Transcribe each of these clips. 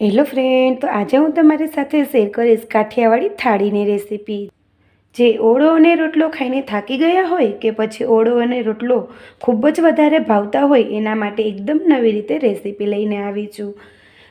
Hello friend તો આજે હું તમારી સાથે શેર કરીશ કાઠિયાવાડી થાળીની રેસીપી જે ઓળો અને રોટલો ખાઈને થાકી ગયા હોય કે પછી ઓળો અને રોટલો ખૂબ જ વધારે ભાવતા હોય, એના માટે એકદમ નવી રીતે રેસીપી લઈને આવી છું.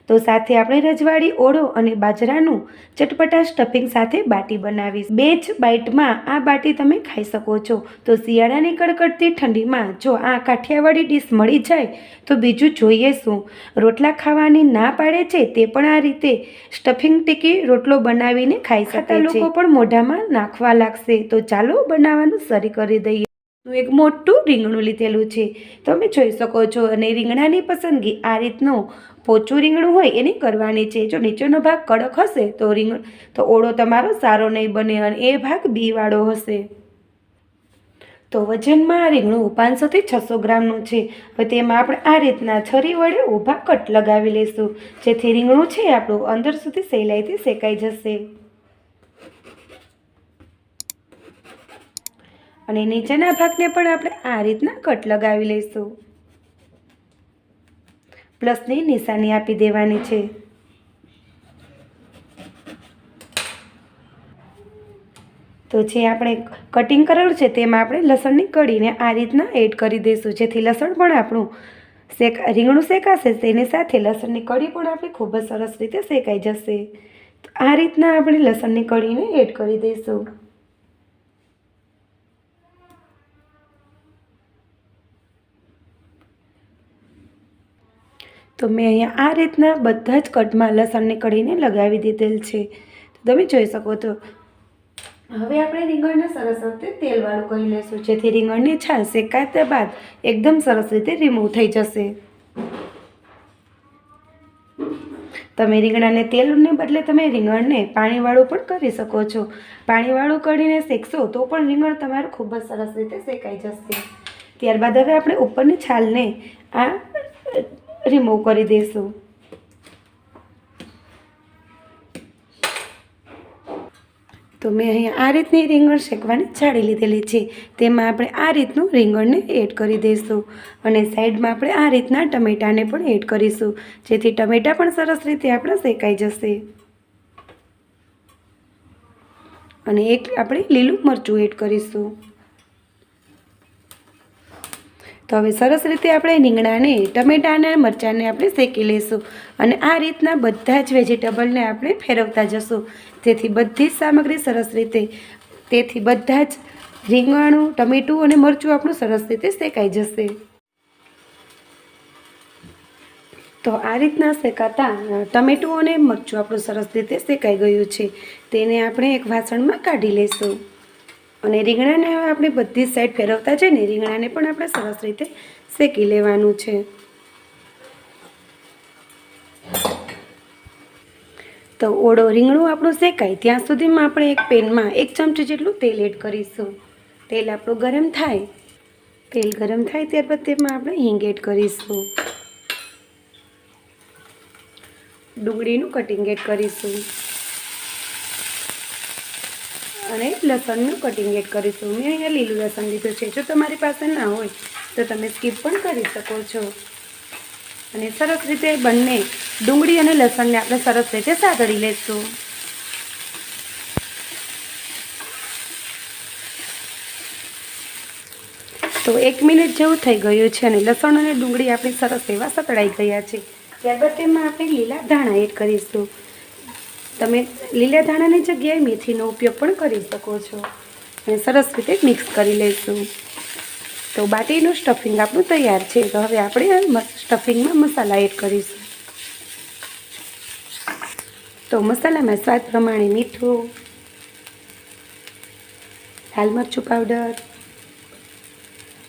તો સાથે આપણે રજવાડી ઓળો અને બાજરાનું ચટપટા સ્ટફિંગ સાથે બાટી બનાવીશ. બે જ બાઇટમાં આ બાટી તમે ખાઈ શકો છો. તો શિયાળાની કડકડતી ઠંડીમાં જો આ કાઠિયાવાડી ડીશ મળી જાય તો બીજું જોઈએ શું? રોટલા ખાવાની ના પાડે છે તે પણ આ રીતે સ્ટફિંગ ટીકી રોટલો બનાવીને ખાઈ શકે લોકો પણ મોઢામાં નાખવા લાગશે. તો ચાલો બનાવવાનું શરૂ કરી દઈએ. હું એક મોટું રીંગણું લીધેલું છે. તમે જોઈ શકો છો અને રીંગણાની પસંદગી આ રીતનું પોચું રીંગણું હોય એની કરવાની છે. જો નીચેનો ભાગ કડક હશે તો રીંગણ તો ઓળો તમારો સારો નહીં બને અને એ ભાગ બીવાળો હશે. તો વજનમાં આ રીંગણું પાંચસોથી છસો ગ્રામનું છે. હવે તેમાં આપણે આ રીતના છરી વડે ઊભા કટ લગાવી લઈશું જેથી રીંગણું છે આપણું અંદર સુધી સહેલાઈથી શેકાઈ જશે. અને નીચેના ભાગને પણ આપણે આ રીતના કટ લગાવી લઈશું. પ્લસની નિશાની આપી દેવાની છે. તો જે આપણે કટિંગ કરેલું છે તેમાં આપણે લસણની કળીને આ રીતના એડ કરી દઈશું. જેથી લસણ પણ આપણું શેક, રીંગણું શેકાશે તેની સાથે લસણની કળી પણ આપણી ખૂબ જ સરસ રીતે શેકાઈ જશે. તો આ રીતના આપણે લસણની કળીને એડ કરી દઈશું. તો મેં અહીંયા આ રીતના બધા જ કટમાં લસણને કઢીને લગાવી દીધેલ છે. તો તમે જોઈ શકો તો હવે આપણે રીંગણને સરસ રીતે તેલવાળું કરી લઈશું. જેથી રીંગણની છાલ શેકાતા બાદ એકદમ સરસ રીતે રિમૂવ થઈ જશે. તમે રીંગણાને તેલને બદલે તમે રીંગણને પાણીવાળું પણ કરી શકો છો. પાણીવાળું કરીને શેકશો તો પણ રીંગણ તમારું ખૂબ જ સરસ રીતે શેકાઈ જશે. ત્યારબાદ હવે આપણે ઉપરની છાલને આ રિમૂવ કરી દઈશું. તો મેં અહીંયા આ રીતની રીંગણ શેકવાની જાળી લીધેલી છે. તેમાં આપણે આ રીતનું રીંગણને એડ કરી દઈશું અને સાઈડમાં આપણે આ રીતના ટમેટાને પણ એડ કરીશું. જેથી ટમેટા પણ સરસ રીતે આપણા શેકાઈ જશે. અને એક આપણે લીલું મરચું એડ કરીશું. તો હવે સરસ રીતે આપણે રીંગણાને, ટમેટાને, મરચાંને આપણે શેકી લઈશું અને આ રીતના બધા જ વેજીટેબલને આપણે ફેરવતા જશું. તેથી બધી જ સામગ્રી સરસ રીતે, તેથી બધા જ રીંગણું, ટમેટું અને મરચું આપણું સરસ રીતે શેકાઈ જશે. તો આ રીતના શેકાતા ટમેટું અને મરચું આપણું સરસ રીતે શેકાઈ ગયું છે. તેને આપણે એક વાસણમાં કાઢી લઈશું. અને રીંગણાને હવે આપણે બધી સાઈડ ફેરવતા જઈને રીંગણાને પણ આપણે સરસ રીતે શેકી લેવાનું છે. તો ઓળો, રીંગણું આપણું શેકાય. ત્યાં સુધીમાં આપણે એક પેનમાં એક ચમચી જેટલું તેલ એડ કરીશું. તેલ આપણું ગરમ થાય. તેલ ગરમ થાય ત્યારબાદ તેમાં આપણે હિંગ એડ કરીશું. ડુંગળીનું કટિંગ એડ કરીશું. અને લસણનું કટિંગ એડ કરીશું. મેં અહીંયા લીલું લસણ લીધું છે. જો તમારી પાસે ના હોય, તો તમે સ્કીપ પણ કરી શકો છો. અને સરસ રીતે બંને ડુંગળી અને લસણને આપણે સરસ રીતે સાતળી લઈશું તો એક મિનિટ જેવું થઈ ગયું છે અને લસણ અને ડુંગળી આપણી સરસ એવા સતળાઈ ગયા છે. ત્યારબાદ તેમાં આપણે લીલા ધાણા એડ કરીશું. તમે લીલા ધાણાની જગ્યાએ મેથીનો ઉપયોગ પણ કરી શકો છો. અને સરસ રીતે મિક્સ કરી લઈશું. તો બાટીનું સ્ટફિંગ આપણું તૈયાર છે. તો હવે આપણે સ્ટફિંગમાં મસાલા એડ કરીશું. તો મસાલામાં સ્વાદ પ્રમાણે મીઠું, લાલ મરચું પાવડર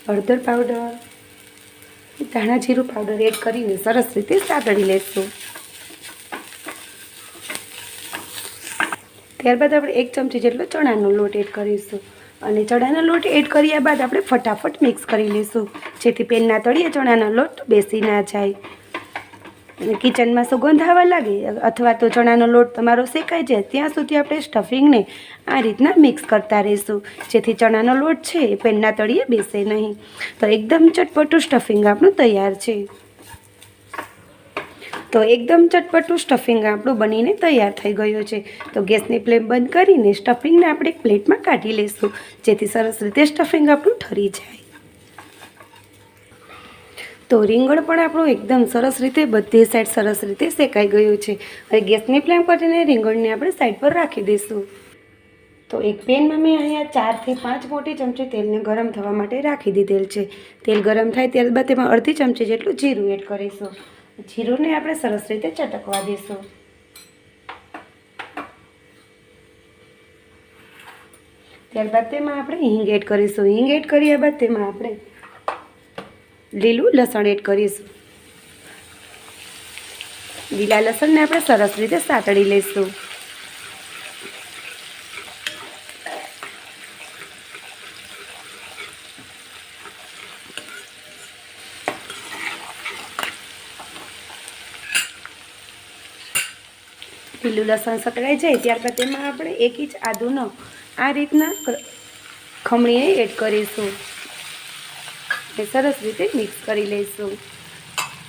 હળદર પાવડર ધાણા જીરું પાવડર એડ કરીને સરસ રીતે સાતળી લઈશું. ત્યારબાદ આપણે એક ચમચી જેટલો ચણાનો લોટ એડ કરીશું. અને ચણાનો લોટ એડ કર્યા બાદ આપણે ફટાફટ મિક્સ કરી લઈશું, જેથી પેનના તળિયે ચણાનો લોટ બેસી ના જાય. અને કિચનમાં સુગંધ આવવા લાગે, અથવા તો ચણાનો લોટ તમારો શેકાઈ જાય, ત્યાં સુધી આપણે સ્ટફિંગને આ રીતના મિક્સ કરતા રહીશું, જેથી ચણાનો લોટ છે એ પેનના તળિયે બેસે નહીં. તો એકદમ ચટપટું સ્ટફિંગ આપણું તૈયાર છે. તો એકદમ ચટપટું સ્ટફિંગ આપણું બનીને તૈયાર થઈ ગયું છે. તો ગેસની ફ્લેમ બંધ કરીને સ્ટફિંગને આપણે એક પ્લેટમાં કાઢી લઈશું, જેથી સરસ રીતે સ્ટફિંગ આપણું ઠરી જાય. તો રીંગણ પણ આપણું એકદમ સરસ રીતે બધી સાઈડ સરસ રીતે શેકાઈ ગયું છે. હવે ગેસની ફ્લેમ કરીને રીંગણને આપણે સાઈડ પર રાખી દઈશું. તો એક પેનમાં મેં અહીંયા ચારથી પાંચ મોટી ચમચી તેલને ગરમ થવા માટે રાખી દીધેલ છે. તેલ ગરમ થાય ત્યારબાદ તેમાં અડધી ચમચી જેટલું જીરું એડ કરીશું. જીરુંને આપણે સરસ રીતે ચટકવા દઈશું. ત્યારબાદ તેમાં આપણે હિંગ એડ કરીશું. હિંગ એડ કર્યા બાદ તેમાં આપણે લીલું લસણ એડ કરીશું. લીલા લસણને આપણે સરસ રીતે સાતળી લઈશું. લીલું લસણ સતળાઈ જાય ત્યારબાદ તેમાં આપણે એક ઇંચ આદુનો આ રીતના ખમણીએ એડ કરીશું. એ સરસ રીતે મિક્સ કરી લઈશું.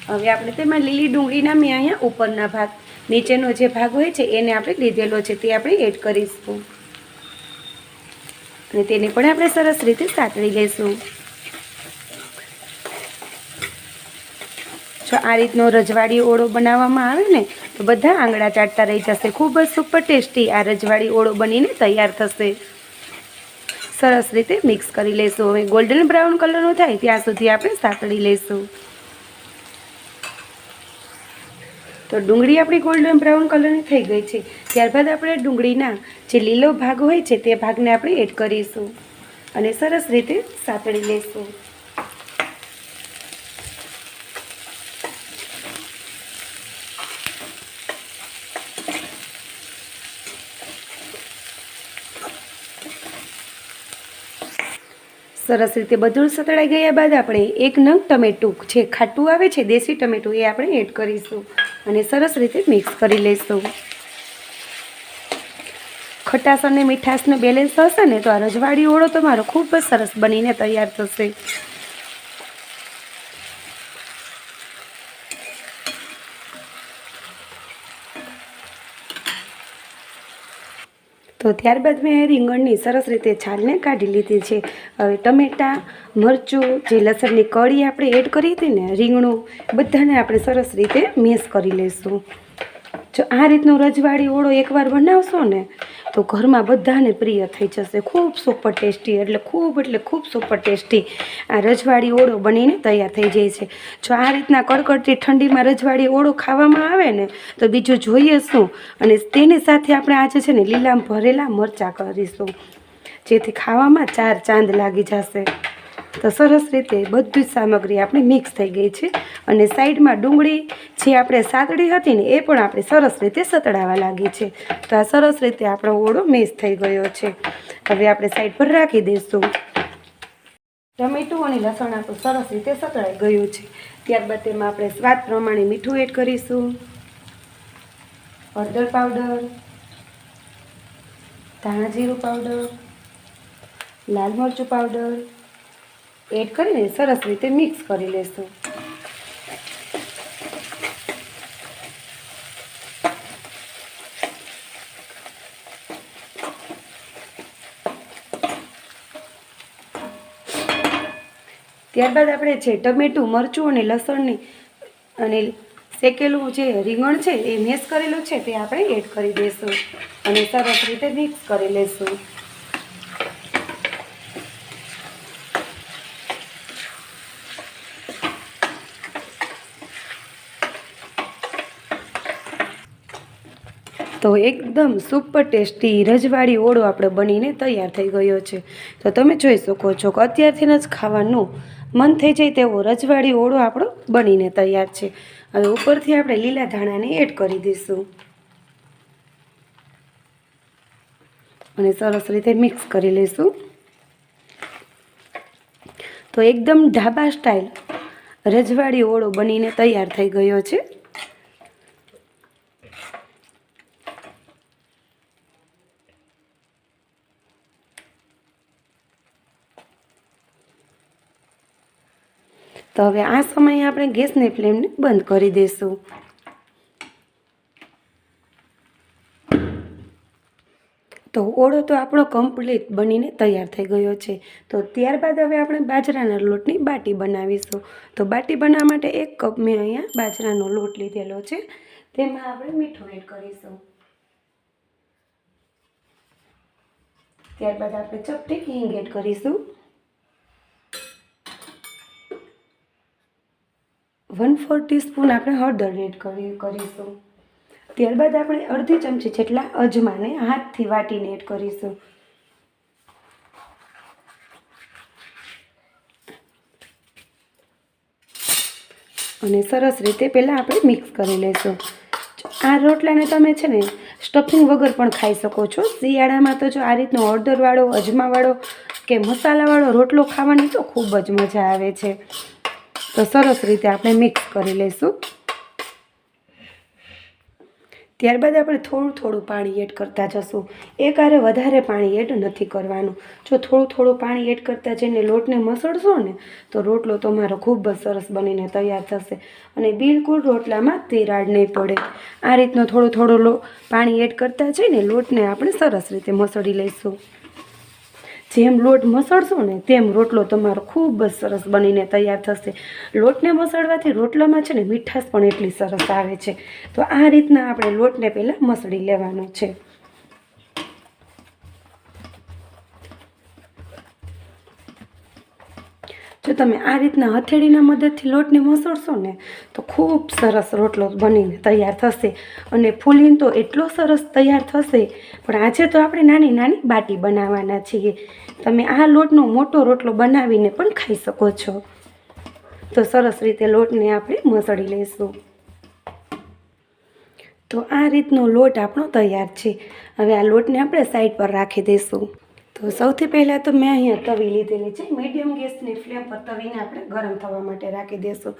હવે આપણે તેમાં લીલી ડુંગળીના મેં અહીંયા ઉપરના ભાગ, નીચેનો જે ભાગ હોય છે એને આપણે લીધેલો છે તે આપણે એડ કરીશું. અને તેને પણ આપણે સરસ રીતે સાતળી લઈશું. જો આ રીતનો રજવાડી ઓળો બનાવવામાં આવે ને, તો બધા આંગળા ચાટતા રહી જશે. ખૂબ જ સુપર ટેસ્ટી આ રજવાડી ઓળો બનીને તૈયાર થશે. સરસ રીતે મિક્સ કરી લઈશું હવે ગોલ્ડન બ્રાઉન કલરનું થાય ત્યાં સુધી આપણે સાતળી લઈશું તો ડુંગળી આપણી ગોલ્ડન બ્રાઉન કલરની થઈ ગઈ છે. ત્યારબાદ આપણે ડુંગળીના જે લીલો ભાગ હોય છે, તે ભાગને આપણે એડ કરીશું. અને સરસ રીતે સાતળી લઈશું સરસ રીતે બધું સતળાઈ ગયા બાદ આપણે એક નંગ ટમેટું છે ખાટું આવે છે, દેશી ટમેટું, એ આપણે એડ કરીશું અને સરસ રીતે મિક્સ કરી લઈશું ખટાશ અને મીઠાશનો બેલેન્સ હશે ને, તો આ રજવાડી ઓળો તમારો ખૂબ જ સરસ બનીને તૈયાર થશે. તો ત્યારબાદ મેં રીંગણની સરસ રીતે છાલને કાઢી લીધી છે. હવે ટમેટાં, મરચું, જે લસણની કળી આપણે એડ કરી હતી ને, રીંગણું, બધાને આપણે સરસ રીતે મિક્સ કરી લઈશું. જો આ રીતનું રજવાડી ઓળો એકવાર બનાવશો ને તો ઘરમાં બધાને પ્રિય થઈ જશે. ખૂબ સુપર ટેસ્ટી એટલે ખૂબ એટલે ખૂબ સુપર ટેસ્ટી આ રજવાડી ઓળો બનીને તૈયાર થઈ જાય છે. જો આ રીતના કડકડતી ઠંડીમાં રજવાડી ઓળો ખાવામાં આવે ને, તો બીજું જોઈએ શું? અને તેની સાથે આપણે આજે છે ને લીલામ ભરેલા મરચાં કરીશું. જેથી ખાવામાં ચાર ચાંદ લાગી જશે. તો સરસ રીતે બધી જ સામગ્રી આપણી મિક્સ થઈ ગઈ છે અને સાઈડમાં ડુંગળી જે આપણે સાતડી હતી ને, એ પણ આપણે સરસ રીતે સતડાવા લાગી છે. તો આ સરસ રીતે આપણો ઓળો મિક્સ થઈ ગયો છે. હવે આપણે સાઈડ પર રાખી દઈશું. ટમેટું અને લસણ આપણું સરસ રીતે સતળાઈ ગયું છે. ત્યારબાદ તેમાં આપણે સ્વાદ પ્રમાણે મીઠું એડ કરીશું. હળદર પાવડર, ધાણા જીરું પાવડર, લાલ મરચું પાવડર એડ કરીને સરસ રીતે મિક્સ કરી લેશું. ત્યારબાદ આપણે છે ટમેટું, મરચું અને લસણની અને શેકેલું જે રીંગણ છે એ મેસ કરેલું છે તે આપણે એડ કરી દઈશું અને સરસ રીતે મિક્સ કરી લઈશું તો એકદમ સુપર ટેસ્ટી રજવાડી ઓળો આપણે બનીને તૈયાર થઈ ગયો છે. તો તમે જોઈ શકો છો કે અત્યારથી જ ખાવાનું મન થઈ જાય તેવો રજવાડી ઓળો આપણો બનીને તૈયાર છે. હવે ઉપરથી આપણે લીલા ધાણાને એડ કરી દઈશું. અને સરસ રીતે મિક્સ કરી લઈશું. તો એકદમ ઢાબા સ્ટાઇલ રજવાડી ઓળો બનીને તૈયાર થઈ ગયો છે. તો હવે આ સમયે આપણે ગેસની ફ્લેમને બંધ કરી દઈશું. તો ઓળો તો આપણો કમ્પ્લીટ બનીને તૈયાર થઈ ગયો છે. તો ત્યારબાદ હવે આપણે બાજરાના લોટની બાટી બનાવીશું. તો બાટી બનાવવા માટે એક કપ મેં અહીંયા બાજરાનો લોટ લીધેલો છે. તેમાં આપણે મીઠું એડ કરીશું. ત્યારબાદ આપણે ચપટી હિંગ એડ કરીશું. વન ફોર ટીસ્પૂન આપણે હળદર એડ કરી, કરીશું. ત્યારબાદ આપણે અડધી ચમચી જેટલા અજમાને હાથથી વાટીને એડ કરીશું. અને સરસ રીતે પહેલાં આપણે મિક્સ કરી લઈશું. આ રોટલાને તમે છે ને સ્ટફિંગ વગર પણ ખાઈ શકો છો. શિયાળામાં તો જો આ રીતનો હળદરવાળો અજમાવાળો કે મસાલાવાળો રોટલો ખાવાની તો ખૂબ જ મજા આવે છે. તો સરસ રીતે આપણે મિક્સ કરી લઈશું. ત્યારબાદ આપણે થોડું થોડું પાણી એડ કરતા જશું. એકારે વધારે પાણી એડ નથી કરવાનું. જો થોડું થોડું પાણી એડ કરતા જઈને લોટને મસળશો ને, તો રોટલો તમારો ખૂબ જ સરસ બનીને તૈયાર થશે. અને બિલકુલ રોટલામાં તિરાડ નહીં પડે. આ રીતનો થોડું થોડું પાણી એડ કરતા જઈને લોટને આપણે સરસ રીતે મસળી લઈશું. જેમ લોટ મસળશો ને તેમ રોટલો તમારો ખૂબ જ સરસ બનીને તૈયાર થશે. લોટને મસળવાથી રોટલામાં છે ને મીઠાશ પણ એટલી સરસ આવે છે. તો આ રીતના આપણે લોટને પહેલાં મસળી લેવાનો છે. જો તમે આ રીતના હથેળીના મદદથી લોટને મસળશો ને, તો ખૂબ સરસ રોટલો બનીને તૈયાર થશે. અને ફૂલીને તો એટલો સરસ તૈયાર થશે. પણ આજે તો આપણે નાની નાની બાટી બનાવવાના છીએ. તમે આ લોટનો મોટો રોટલો બનાવીને પણ ખાઈ શકો છો. તો સરસ રીતે લોટને આપણે મસળી લઈશું. તો આ રીતનો લોટ આપણો તૈયાર છે. હવે આ લોટને આપણે સાઈડ પર રાખી દઈશું. તો સૌથી પહેલાં તો મેં અહીંયા તવી લીધેલી છે. મીડિયમ ગેસની ફ્લેમ પર તવીને આપણે ગરમ થવા માટે રાખી દઈશું.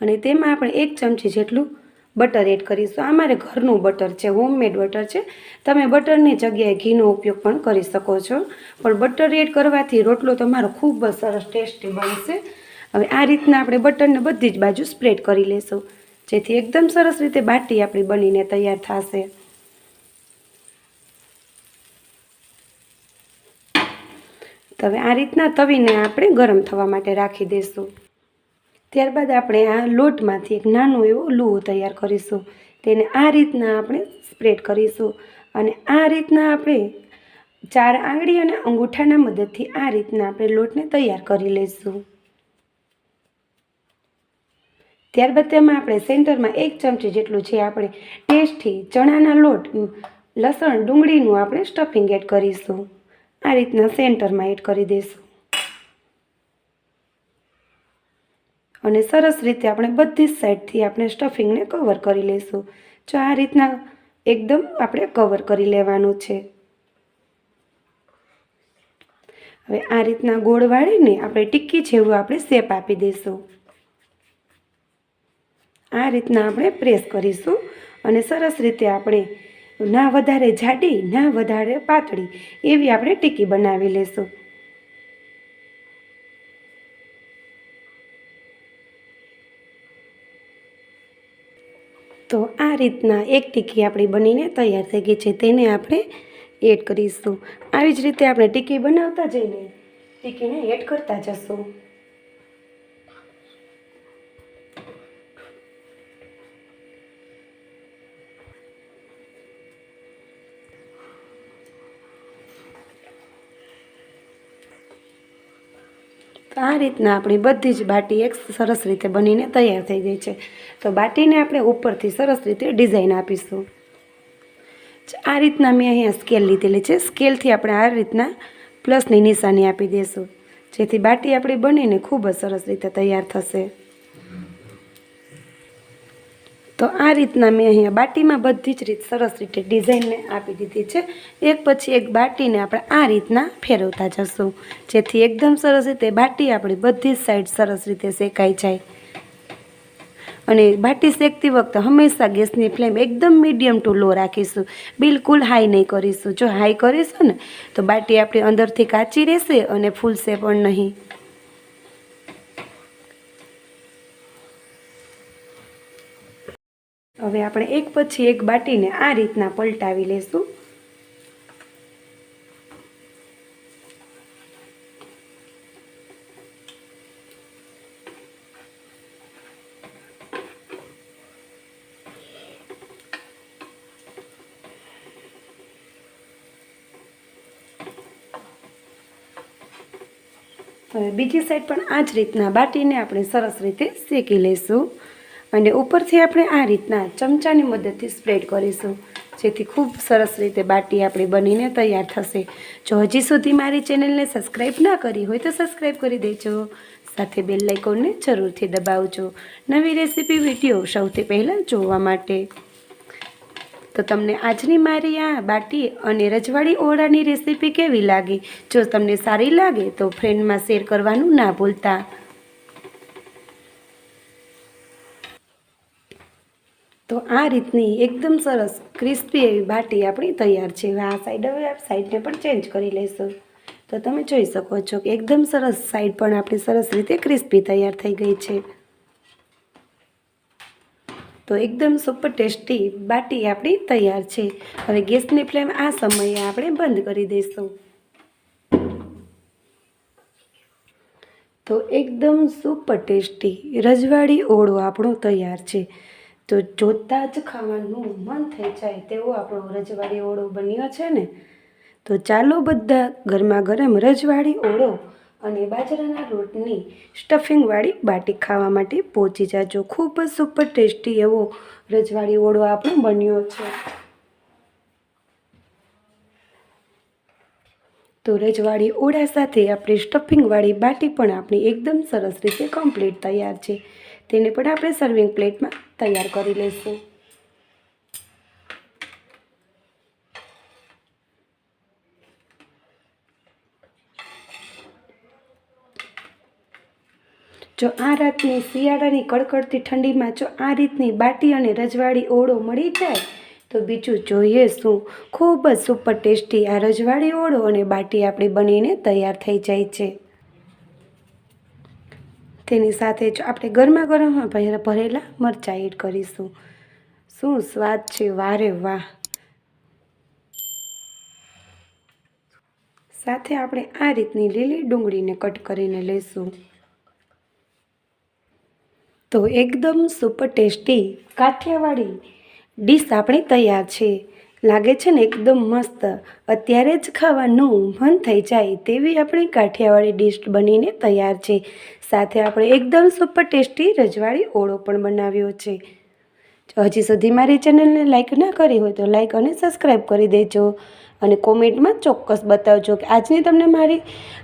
અને તેમાં આપણે એક ચમચી જેટલું બટર એડ કરીશું. આ મારે ઘરનું બટર છે, હોમમેડ બટર છે. તમે બટરની જગ્યાએ ઘીનો ઉપયોગ પણ કરી શકો છો. પણ બટર એડ કરવાથી રોટલો તમારો ખૂબ જ સરસ ટેસ્ટી બનશે. હવે આ રીતના આપણે બટરને બધી જ બાજુ સ્પ્રેડ કરી લઈશું જેથી એકદમ સરસ રીતે બાટી આપણી બનીને તૈયાર થશે. તો હવે આ રીતના તવીને આપણે ગરમ થવા માટે રાખી દઈશું ત્યારબાદ આપણે આ લોટમાંથી એક નાનો એવો લૂવો તૈયાર કરીશું. તેને આ રીતના આપણે સ્પ્રેડ કરીશું અને આ રીતના આપણે ચાર આંગળી અને અંગૂઠાના મદદથી આ રીતના આપણે લોટને તૈયાર કરી લઈશું. ત્યારબાદ તેમાં આપણે સેન્ટરમાં એક ચમચી જેટલું છે આપણે ટેસ્ટથી ચણાના લોટ, લસણ, ડુંગળીનું આપણે સ્ટફિંગ એડ કરીશું. આ રીતના સેન્ટરમાં એડ કરી દઈશું. અને સરસ રીતે આપણે બધી જ સાઈડથી આપણે સ્ટફિંગને કવર કરી લઈશું. જો આ રીતના એકદમ આપણે કવર કરી લેવાનું છે. હવે આ રીતના ગોળ વાળીને આપણે ટિક્કી જેવું આપણે શેપ આપી દઈશું. આ રીતના આપણે પ્રેસ કરીશું અને સરસ રીતે આપણે ના વધારે જાડી, ના વધારે પાતળી એવી આપણે ટીકી બનાવી લેશું તો આ રીતના એક ટીકી આપણી બનીને તૈયાર થઈ ગઈ છે, તેને આપણે એડ કરીશું. આવી જ રીતે આપણે ટીકી બનાવતા જઈને ટીકીને એડ કરતા જશું. આ રીતના આપણી બધી જ બાટી એક સરસ રીતે બનીને તૈયાર થઈ ગઈ છે. તો બાટીને આપણે ઉપરથી સરસ રીતે ડિઝાઇન આપીશું. આ રીતના મેં અહીંયા સ્કેલ લીધેલી છે. સ્કેલથી આપણે આ રીતના પ્લસની નિશાની આપી દઈશું. જેથી બાટી આપણી બનીને ખૂબ જ સરસ રીતે તૈયાર થશે. તો આ રીતના મેં અહીંયા બાટીમાં બધી જ રીત સરસ રીતે ડિઝાઇનને આપી દીધી છે. એક પછી એક બાટીને આપણે આ રીતના ફેરવતા જશું. જેથી એકદમ સરસ રીતે બાટી આપણી બધી જ સાઈડ સરસ રીતે શેકાઈ જાય. અને બાટી શેકતી વખતે હંમેશા ગેસની ફ્લેમ એકદમ મીડિયમ ટુ લો રાખીશું. બિલકુલ હાઈ નહીં કરીશું. જો હાઈ કરીશું ને, તો બાટી આપણી અંદરથી કાચી રહેશે અને ફૂલશે પણ નહીં. હવે આપણે એક પછી એક બાટીને આ રીતના પલટાવી લેશું. હવે બીજી સાઈડ પણ આ જ રીતના બાટીને આપણે સરસ રીતે શેકી લઈશું અને ઉપરથી આપણે આ રીતના ચમચાની મદદથી સ્પ્રેડ કરીશું. જેથી ખૂબ સરસ રીતે બાટી આપણી બનીને તૈયાર થશે. જો હજી સુધી મારી ચેનલને સબસ્ક્રાઈબ ના કરી હોય તો સબસ્ક્રાઈબ કરી દેજો. સાથે બેલ લાઇકોનને જરૂરથી દબાવજો. નવી રેસીપી વીડિયો સૌથી પહેલાં જોવા માટે. તો તમને આજની મારી આ બાટી અને રજવાડી ઓળાની રેસીપી કેવી લાગી? જો તમને સારી લાગે તો ફ્રેન્ડમાં શેર કરવાનું ના ભૂલતા. તો આ રીતની એકદમ સરસ, ક્રિસ્પી એવી બાટી આપણી તૈયાર છે. હવે આ સાઈડ હવે આ સાઈડને પણ ચેન્જ કરી લઈશું. તો તમે જોઈ શકો છો કે એકદમ સરસ સાઈડ પણ આપણી સરસ રીતે ક્રિસ્પી તૈયાર થઈ ગઈ છે. તો એકદમ સુપર ટેસ્ટી બાટી આપણી તૈયાર છે. હવે ગેસની ફ્લેમ આ સમયે આપણે બંધ કરી દઈશું. તો એકદમ સુપર ટેસ્ટી રજવાડી ઓળો આપણો તૈયાર છે. તો જોતાં જ ખાવાનું મન થઈ જાય તેવો આપણો રજવાડી ઓળો બન્યો છે ને? તો ચાલો બધા ગરમા ગરમ રજવાડી ઓળો અને બાજરાના રોટની સ્ટફિંગવાળી બાટી ખાવા માટે પહોંચી જાજો. ખૂબ જ સુપર ટેસ્ટી એવો રજવાડી ઓળો આપણો બન્યો છે. તો રજવાડી ઓળા સાથે આપણી સ્ટફિંગવાળી બાટી પણ આપણી એકદમ સરસ રીતે કમ્પ્લીટ તૈયાર છે. તેને પણ આપણે સર્વિંગ પ્લેટમાં તૈયાર કરી લઈશું. જો આ રાતની શિયાળાની કડકડતી ઠંડીમાં જો આ રીતની બાટી અને રજવાડી ઓળો મળી જાય, તો બીજું જોઈએ શું? ખૂબ જ સુપર ટેસ્ટી આ રજવાડી ઓળો અને બાટી આપણી બનીને તૈયાર થઈ જાય છે. તેની સાથે જ આપણે ગરમા ગરમ ભરેલા મરચાં એડ કરીશું. શું સ્વાદ છે? વારે વાહ. સાથે આપણે આ રીતની લીલી ડુંગળીને કટ કરીને લઈશું તો એકદમ સુપર ટેસ્ટી કાઠિયાવાડી ડીશ આપણી તૈયાર છે. લાગે છે ને એકદમ મસ્ત. અત્યારે જ ખાવાનું મન થઈ જાય તેવી આપણી કાઠિયાવાડી ડીશ બનીને તૈયાર છે. સાથે આપણે એકદમ સુપર ટેસ્ટી રજવાડી ઓળો પણ બનાવ્યો છે. હજી સુધી મારી ચેનલને લાઈક ના કરી હોય તો લાઈક અને સબસ્ક્રાઈબ કરી દેજો. અને કોમેન્ટમાં ચોક્કસ બતાવજો કે આજની તમને મારી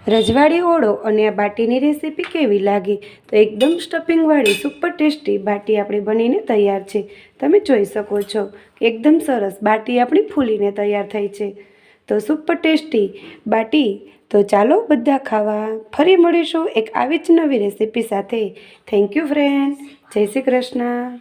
રજવાડી ઓળો અને આ બાટીની રેસીપી કેવી લાગી? તો એકદમ સ્ટફિંગવાળી સુપર ટેસ્ટી બાટી આપણી બનીને તૈયાર છે. તમે જોઈ શકો છો એકદમ સરસ બાટી આપણી ફૂલીને તૈયાર થઈ છે. તો સુપર ટેસ્ટી બાટી. તો ચાલો બધા ખાવા. ફરી મળીશું એક આવી જ નવી રેસીપી સાથે. થેન્ક યુ ફ્રેન્ડ જય શ્રી કૃષ્ણ.